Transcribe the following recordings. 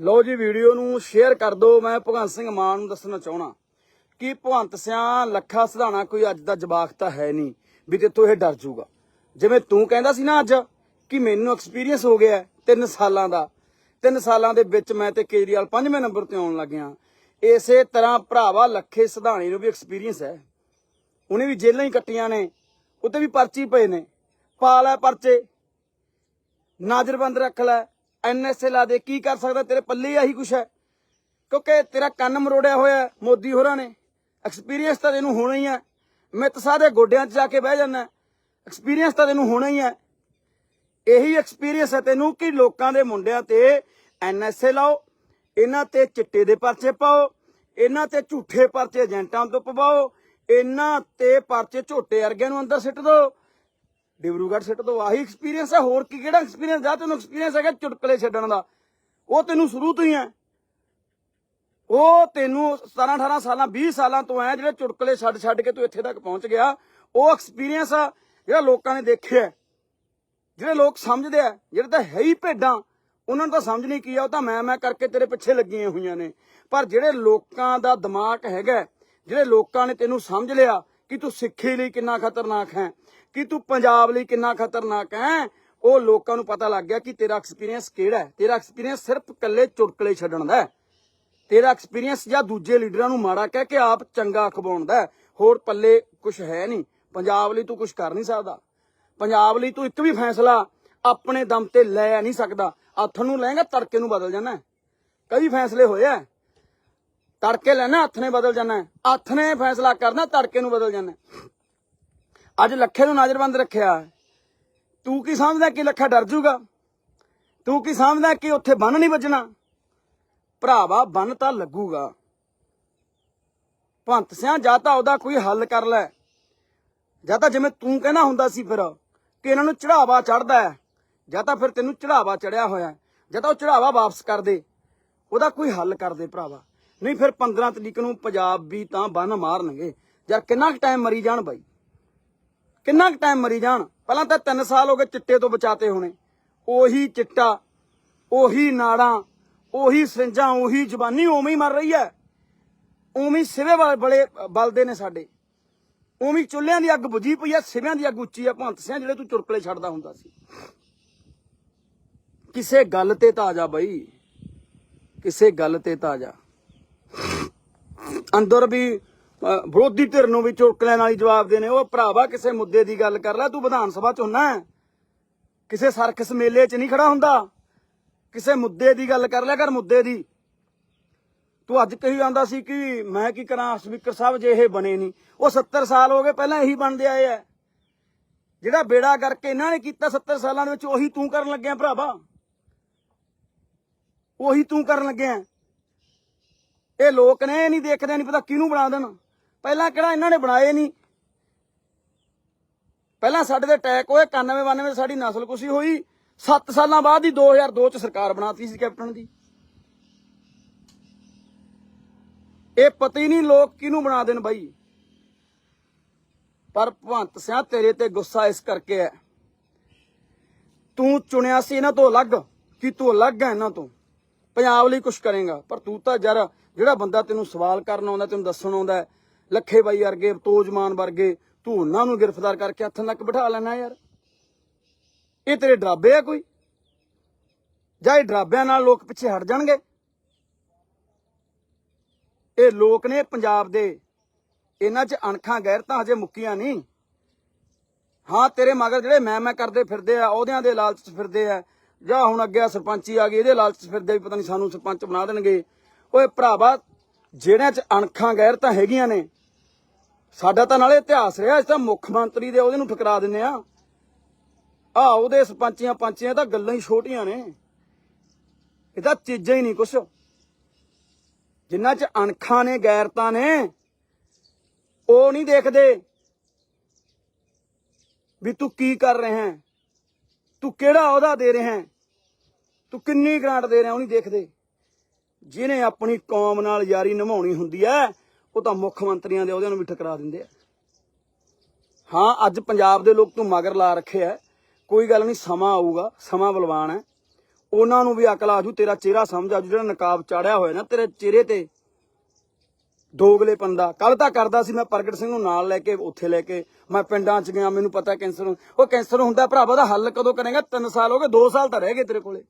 ਲਓ ਜੀ, ਵੀਡੀਓ ਨੂੰ ਸ਼ੇਅਰ ਕਰ ਦਿਓ। ਮੈਂ ਭਗਵੰਤ ਸਿੰਘ ਮਾਨ ਨੂੰ ਦੱਸਣਾ ਚਾਹਣਾ ਕਿ ਭਗਵੰਤ ਸਿਆਂ ਲੱਖਾ ਸਿਧਾਣਾ ਕੋਈ ਅੱਜ ਦਾ ਜਵਾਕ ਤਾਂ ਹੈ ਨਹੀਂ, ਵੀ ਤੇਤੋਂ ਇਹ ਡਰ ਜਾਊਗਾ। ਜਿਵੇਂ ਤੂੰ ਕਹਿੰਦਾ ਸੀ ਨਾ ਅੱਜ ਕਿ ਮੈਨੂੰ ਐਕਸਪੀਰੀਅੰਸ ਹੋ ਗਿਆ 3 ਸਾਲਾਂ ਦਾ। 3 ਸਾਲਾਂ ਦੇ ਵਿੱਚ ਮੈਂ ਤੇ ਕੇਜਰੀਵਾਲ ਪੰਜਵੇਂ ਨੰਬਰ ਤੇ ਆਉਣ ਲੱਗਿਆ ਇਸੇ ਤਰ੍ਹਾਂ ਭਰਾਵਾ ਲੱਖੇ ਸਿਧਾਣੇ ਨੂੰ ਵੀ ਐਕਸਪੀਰੀਅੰਸ ਹੈ। ਉਹਨੇ ਵੀ ਜੇਲਾਂ ਹੀ ਕੱਟੀਆਂ ਨੇ, ਉੱਤੇ ਵੀ ਪਰਚੀ ਪਏ ਨੇ। ਪਾ ਲੈ ਪਰਚੇ, ਨਾਜਰਬੰਦ ਰੱਖ ਲੈ। ਐਨਐਸਏ ਲਾ ਦੇ, ਕੀ ਕਰ ਸਕਦਾ? ਤੇਰੇ ਪੱਲੇ ਆਹੀ ਕੁਛ ਹੈ। ਕਿਉਂਕਿ ਤੇਰਾ ਕੰਨ ਮਰੋੜਿਆ ਹੋਇਆ ਮੋਦੀ ਹੋਰਾਂ ਨੇ। ਐਕਸਪੀਰੀਅੰਸ ਤਾਂ ਤੈਨੂੰ ਹੋਣਾ ਹੀ ਹੈ। ਮੈਂ ਤਾਂ ਸਾਰੇ ਗੋਡਿਆਂ 'ਚ ਜਾ ਕੇ ਬਹਿ ਜਾਣਾ ਐਕਸਪੀਰੀਅੰਸ ਤਾਂ ਤੈਨੂੰ ਹੋਣਾ ਹੀ ਹੈ। ਇਹੀ ਐਕਸਪੀਰੀਅੰਸ ਹੈ ਤੈਨੂੰ ਕਿ ਲੋਕਾਂ ਦੇ ਮੁੰਡਿਆਂ ਤੇ ਐਨਐਸਏ ਲਾਓ, ਇਹਨਾਂ ਤੇ ਚਿੱਟੇ ਦੇ ਪਰਚੇ ਪਾਓ, ਇਹਨਾਂ ਤੇ ਝੂਠੇ ਪਰਚੇ ਏਜੰਟਾਂ ਤੋਂ ਪਵਾਓ, ਇਹਨਾਂ ਤੇ ਪਰਚੇ ਝੋਟੇ ਵਰਗਿਆਂ ਨੂੰ ਅੰਦਰ ਸਿੱਟ ਦਿਓ। ਡਿਬਰੂਗੜ੍ਹ ਸਿੱਟ ਤੋਂ ਆਹੀ ਐਕਸਪੀਰੀਅੰਸ ਹੈ, ਹੋਰ ਕੀ, ਕਿਹੜਾ ਐਕਸਪੀਰੀਅੰਸ ਆ ਤੈਨੂੰ ਐਕਸਪੀਰੀਅੰਸ ਹੈਗਾ ਚੁਟਕਲੇ ਛੱਡਣ ਦਾ? ਉਹ ਤੈਨੂੰ ਸ਼ੁਰੂ ਤੋਂ ਹੀ ਹੈ। ਉਹ ਤੈਨੂੰ 17 18 ਸਾਲਾਂ 20 ਸਾਲਾਂ ਤੋਂ ਹੈ, ਜਿਹੜੇ ਚੁਟਕਲੇ ਛੱਡ ਛੱਡ ਕੇ ਤੂੰ ਇੱਥੇ ਤੱਕ ਪਹੁੰਚ ਗਿਆ। ਉਹ ਐਕਸਪੀਰੀਅੰਸ ਆ, ਜਿਹੜਾ ਲੋਕਾਂ ਨੇ ਦੇਖਿਆ ਜਿਹੜੇ ਲੋਕ ਸਮਝਦੇ ਆ, ਜਿਹੜੇ ਤਾਂ ਹੈ ਹੀ ਭੇਡਾਂ, ਉਹਨਾਂ ਨੂੰ ਤਾਂ ਸਮਝ ਨਹੀਂ ਕੀ ਆ, ਉਹ ਤਾਂ ਮੈਂ ਮੈਂ ਕਰਕੇ ਤੇਰੇ ਪਿੱਛੇ ਲੱਗੀਆਂ ਹੋਈਆਂ ਨੇ। ਪਰ ਜਿਹੜੇ ਲੋਕਾਂ ਦਾ ਦਿਮਾਗ ਹੈਗਾ ਜਿਹੜੇ ਲੋਕਾਂ ਨੇ ਤੈਨੂੰ ਸਮਝ ਲਿਆ ਕਿ ਤੂੰ ਸਿੱਖੀ ਲਈ ਕਿੰਨਾ ਖਤਰਨਾਕ ਹੈ? ਕਿ ਤੂੰ ਪੰਜਾਬ ਲਈ ਕਿੰਨਾ ਖਤਰਨਾਕ ਹੈ? ਉਹ ਲੋਕਾਂ ਨੂੰ ਪਤਾ ਲੱਗ ਗਿਆ ਕਿ ਤੇਰਾ ਐਕਸਪੀਰੀਅੰਸ ਕਿਹੜਾ ਹੈ? ਤੇਰਾ ਐਕਸਪੀਰੀਅੰਸ ਸਿਰਫ ਇਕੱਲੇ ਚੁਟਕਲੇ ਛੱਡਣ ਦਾ ਹੈ। ਤੇਰਾ ਐਕਸਪੀਰੀਅੰਸ ਜਾਂ ਦੂਜੇ ਲੀਡਰਾਂ ਨੂੰ ਮਾੜਾ ਕਹਿ ਕੇ ਆਪ ਚੰਗਾ ਖਵਾਉਣ ਦਾ ਹੋਰ ਪੱਲੇ ਕੁਝ ਹੈ ਨਹੀਂ। ਪੰਜਾਬ ਲਈ ਤੂੰ ਕੁਝ ਕਰ ਨਹੀਂ ਸਕਦਾ। ਪੰਜਾਬ ਲਈ ਤੂੰ ਇੱਕ ਵੀ ਫੈਸਲਾ ਆਪਣੇ ਦਮ ਤੇ ਲੈ ਨਹੀਂ ਸਕਦਾ। ਹੱਥ ਨੂੰ ਲੈਂਗਾ ਤੜਕੇ ਨੂੰ ਬਦਲ ਜਾਣਾ ਕਈ ਫੈਸਲੇ ਹੋਏ ਆ। ਤੜਕੇ ਲੈਣਾ ਹੱਥ ਨੇ ਬਦਲ ਜਾਣਾ ਹੱਥ ਨੇ ਫੈਸਲਾ ਕਰਨਾ, ਤੜਕੇ ਨੂੰ ਬਦਲ ਜਾਣਾ ਅੱਜ ਲੱਖੇ ਨੂੰ ਨਜ਼ਰਬੰਦ ਰੱਖਿਆ ਤੂੰ ਕੀ ਸਮਝਦਾ ਕਿ ਲੱਖਾ ਡਰ ਜੂਗਾ? ਤੂੰ ਕੀ ਸਮਝਦਾ ਕਿ ਉੱਥੇ ਬੰਨ ਨਹੀਂ ਵੱਜਣਾ? ਭਰਾਵਾ, ਬੰਨ ਤਾਂ ਲੱਗੂਗਾ। ਭੰਤ ਸਿਆਂ, ਜਾਂ ਤਾਂ ਉਹਦਾ ਕੋਈ ਹੱਲ ਕਰ ਲੈ। ਜਾਂ ਤਾਂ ਜਿਵੇਂ ਤੂੰ ਕਹਿਣਾ ਹੁੰਦਾ ਸੀ ਫਿਰ, ਕਿ ਇਹਨਾਂ ਨੂੰ ਚੜਾਵਾ ਚੜਦਾ ਹੈ। ਜਾਂ ਤਾਂ ਫਿਰ ਤੈਨੂੰ ਚੜਾਵਾ ਚੜਿਆ ਹੋਇਆ ਜਾਂ ਤਾਂ ਉਹ ਚੜਾਵਾ ਵਾਪਸ ਕਰ ਦੇ। ਉਹਦਾ ਕੋਈ ਹੱਲ ਕਰ ਦੇ ਭਰਾਵਾ। ਨਹੀਂ, ਫਿਰ 15 ਤਰੀਕ ਨੂੰ ਪੰਜਾਬ ਵੀ ਤਾਂ ਬੰਨ ਮਾਰਨਗੇ। ਯਾਰ ਕਿੰਨਾ ਕੁ ਟਾਈਮ ਮਰੀ ਜਾਣ ਬਾਈ? ਕਿੰਨਾ ਕੁ ਟਾਈਮ ਮਰੀ ਜਾਣ? ਪਹਿਲਾਂ ਤਾਂ 3 ਸਾਲ ਹੋ ਗਏ ਚਿੱਟੇ ਤੋਂ ਬਚਾਤੇ ਹੋਣੇ। ਉਹੀ ਚਿੱਟਾ, ਉਹੀ ਨਾੜਾਂ, ਉਹੀ ਸਿੰਜਾਂ ਉਹੀ ਜ਼ਬਾਨੀ ਉਵੇਂ ਹੀ ਮਰ ਰਹੀ ਹੈ। ਉਵੇਂ ਸਿਵੇ ਵਾਲੇ ਬਲਦੇ ਨੇ ਸਾਡੇ। ਉਵੇਂ ਚੁੱਲ੍ਹਿਆਂ ਦੀ ਅੱਗ ਬੁਝੀ ਪਈ ਆ ਸਿਵਿਆਂ ਦੀ ਅੱਗ ਉੱਚੀ ਆ ਭੰਤ ਸਿਆਂ ਜਿਹੜੇ ਤੂੰ ਚੁਰਕਲੇ ਛੱਡਦਾ ਹੁੰਦਾ ਸੀ। ਕਿਸੇ ਗੱਲ ਤੇ ਤਾਂ ਆ ਜਾ ਬਈ। ਕਿਸੇ ਗੱਲ ਤੇ ਤਾਂ ਆ ਜਾ ਅੰਦਰ ਵੀ ਵਿਰੋਧੀ ਧਿਰ ਨੂੰ ਵੀ ਚੁਰਕਲਿਆਂ ਲੈਣ ਹੀ ਜਵਾਬ ਦੇਣੇ। ਉਹ ਭਰਾਵਾ, ਕਿਸੇ ਮੁੱਦੇ ਦੀ ਗੱਲ ਕਰ ਲੈ, ਤੂੰ ਵਿਧਾਨ ਸਭਾ ਚ ਹੁੰਨਾ ਕਿਸੇ ਸਰਕਸ ਮੇਲੇ 'ਚ ਨਹੀਂ ਖੜਾ ਹੁੰਦਾ। ਕਿਸੇ ਮੁੱਦੇ ਦੀ ਗੱਲ ਕਰ ਲਿਆ ਕਰ ਮੁੱਦੇ ਦੀ। ਤੂੰ ਅੱਜ ਕਹੀ ਜਾਂਦਾ ਸੀ ਕਿ ਮੈਂ ਕੀ ਕਰਾਂ, ਸਪੀਕਰ ਸਾਹਿਬ, ਜੇ ਇਹ ਬਣੇ ਨਹੀਂ। ਉਹ 70 ਸਾਲ ਹੋ ਗਏ, ਪਹਿਲਾਂ ਇਹੀ ਬਣਦੇ ਆਏ ਆ। ਜਿਹੜਾ ਬੇੜਾ ਕਰਕੇ ਇਹਨਾਂ ਨੇ ਕੀਤਾ 70 ਸਾਲਾਂ ਦੇ ਵਿੱਚ, ਉਹੀ ਤੂੰ ਕਰਨ ਲੱਗਿਆ, ਭਰਾਵਾ। ਉਹੀ ਤੂੰ ਕਰਨ ਲੱਗਿਆ। ਇਹ ਲੋਕ ਨੇ, ਇਹ ਨਹੀਂ ਦੇਖਦੇ, ਨਹੀਂ ਪਤਾ ਕਿਹਨੂੰ ਬਣਾ ਦੇਣ। ਪਹਿਲਾਂ ਕਿਹੜਾ ਇਹਨਾਂ ਨੇ ਬਣਾਏ ਨਹੀਂ। ਪਹਿਲਾਂ ਸਾਡੇ ਤੇ ਅਟੈਕ ਹੋਏ 91 92 ਸਾਡੀ ਨਸਲ ਕੁਸ਼ੀ ਹੋਈ। 7 ਸਾਲਾਂ ਬਾਅਦ ਹੀ 2002 ਚ ਸਰਕਾਰ ਬਣਾਤੀ ਸੀ ਕੈਪਟਨ ਦੀ। ਇਹ ਪਤਾ ਹੀ ਨਹੀਂ, ਲੋਕ ਕਿਹਨੂੰ ਬਣਾ ਦੇਣ ਬਾਈ? ਪਰ ਭਵੰਤ ਸਿਆ ਤੇਰੇ ਤੇ ਗੁੱਸਾ ਇਸ ਕਰਕੇ ਹੈ। ਤੂੰ ਚੁਣਿਆ ਸੀ ਇਹਨਾਂ ਤੋਂ ਅਲੱਗ, ਕਿ ਤੂੰ ਅਲੱਗ ਹੈ ਇਹਨਾਂ ਤੋਂ? ਪੰਜਾਬ ਲਈ ਕੁਝ ਕਰੇਗਾ, ਪਰ ਤੂੰ ਤਾਂ ਯਾਰ ਜਿਹੜਾ ਬੰਦਾ ਤੈਨੂੰ ਸਵਾਲ ਕਰਨ ਆਉਂਦਾ, ਤੈਨੂੰ ਦੱਸਣ ਆਉਂਦਾ ਲੱਖੇ ਬਾਈ ਵਰਗੇ ਤੋਜਮਾਨ ਵਰਗੇ, ਤੂੰ ਉਹਨਾਂ ਨੂੰ ਗ੍ਰਿਫਤਾਰ ਕਰਕੇ ਹੱਥਾਂ ਤੱਕ ਬਿਠਾ ਲੈਣਾ ਯਾਰ। ਇਹ ਤੇਰੇ ਡਰਾਬੇ ਆ ਕੋਈ? ਜਾਂ ਇਹ ਡਰਾਬਿਆਂ ਨਾਲ ਲੋਕ ਪਿੱਛੇ ਹਟ ਜਾਣਗੇ? ਇਹ ਲੋਕ ਨੇ ਪੰਜਾਬ ਦੇ, ਇਹਨਾਂ 'ਚ ਅਣਖਾਂ ਗੈਰਤਾਂ ਹਜੇ ਮੁੱਕੀਆਂ ਨਹੀਂ। ਹਾਂ, ਤੇਰੇ ਮਗਰ ਜਿਹੜੇ ਮੈਂ ਮੈਂ ਕਰਦੇ ਫਿਰਦੇ ਆ ਉਹਦਿਆਂ ਦੇ ਲਾਲਚ 'ਚ ਫਿਰਦੇ ਆ, ਜਾਂ ਹੁਣ ਅੱਗੇ ਆਹ ਸਰਪੰਚੀ ਆ ਗਈ, ਇਹਦੇ ਲਾਲਚ 'ਚ ਫਿਰਦੇ ਵੀ ਪਤਾ ਨਹੀਂ ਸਾਨੂੰ ਸਰਪੰਚ ਬਣਾ ਦੇਣਗੇ। ਓਏ ਭਰਾਵਾ ਜਿਹੜਿਆਂ 'ਚ ਅਣਖਾਂ ਗੈਰ ਤਾਂ ਹੈਗੀਆਂ ਨੇ, ਸਾਡਾ ਤਾਂ ਨਾਲੇ ਇਤਿਹਾਸ ਰਿਹਾ, ਅਸੀਂ ਤਾਂ ਮੁੱਖ ਮੰਤਰੀ ਦੇ ਉਹਦੇ ਨੂੰ ਠੁਕਰਾ ਦਿੰਨੇ ਆ ਆ ਉਹਦੇ ਸਰਪੰਚੀਆਂ ਪੰਚੀਆਂ ਤਾਂ ਗੱਲਾਂ ਹੀ ਛੋਟੀਆਂ ਨੇ। ਇਹ ਤਾਂ ਚੀਜ਼ਾਂ ਹੀ ਨਹੀਂ ਕੁਛ। ਜਿਨ੍ਹਾਂ 'ਚ ਅਣਖਾਂ ਨੇ, ਗੈਰਤਾਂ ਨੇ, ਉਹ ਨਹੀਂ ਦੇਖਦੇ ਵੀ ਤੂੰ ਕੀ ਕਰ ਰਿਹਾ ਹੈ, ਤੂੰ ਕਿਹੜਾ ਅਹੁਦਾ ਦੇ ਰਿਹਾ ਹੈ, ਤੂੰ ਕਿੰਨੀ ਗ੍ਰਾਂਟ ਦੇ ਰਿਹਾ, ਉਹ ਨਹੀਂ ਦੇਖਦੇ। ਜਿਹਨੇ ਆਪਣੀ ਕੌਮ ਨਾਲ ਯਾਰੀ ਨਿਭਾਉਣੀ ਹੁੰਦੀ ਹੈ, ਉਹ ਤਾਂ ਮੁੱਖ ਮੰਤਰੀਆਂ ਦੇ ਅਹੁਦਿਆਂ ਨੂੰ ਵੀ ਠਕਰਾ ਦਿੰਦੇ ਆ। ਹਾਂ, ਅੱਜ ਪੰਜਾਬ ਦੇ ਲੋਕ ਤੂੰ ਮਗਰ ਲਾ ਰੱਖਿਆ ਹੈ। ਕੋਈ ਗੱਲ ਨਹੀਂ, ਸਮਾਂ ਆਊਗਾ, ਸਮਾਂ ਬਲਵਾਨ ਹੈ। ਉਹਨਾਂ ਨੂੰ ਵੀ ਅਕਲ ਆਜੂ, ਤੇਰਾ ਚਿਹਰਾ ਸਮਝ ਆਜੂ, ਜਿਹੜਾ ਨਕਾਬ ਚਾੜਿਆ ਹੋਇਆ ਨਾ, ਤੇਰੇ ਚਿਹਰੇ ਤੇ। ਦੋਗਲੇ ਪੰਦਾ। ਕੱਲ ਤਾਂ ਕਰਦਾ ਸੀ ਮੈਂ ਪ੍ਰਗਟ ਸਿੰਘ ਨੂੰ ਨਾਲ ਲੈ ਕੇ, ਉੱਥੇ ਲੈ ਕੇ। ਮੈਂ ਪਿੰਡਾਂ 'ਚ ਗਿਆ, ਮੈਨੂੰ ਪਤਾ ਕੈਂਸਰ ਉਹ ਕੈਂਸਰ ਹੁੰਦਾ, ਭਰਾਵਾ ਦਾ ਹੱਲ ਕਦੋਂ ਕਰੇਗਾ? 3 ਸਾਲ ਹੋ ਗਏ 2 ਸਾਲ ਤਾਂ ਰਹਿ ਗਏ ਤੇਰੇ ਕੋਲੇ।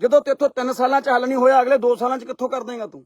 ਜਦੋਂ ਤੇਥੋਂ 3 ਸਾਲਾਂ 'ਚ ਹੱਲ ਨਹੀਂ ਹੋਇਆ, ਅਗਲੇ 2 ਸਾਲਾਂ 'ਚ ਕਿੱਥੋਂ ਕਰ ਦੇਂਗਾ ਤੂੰ?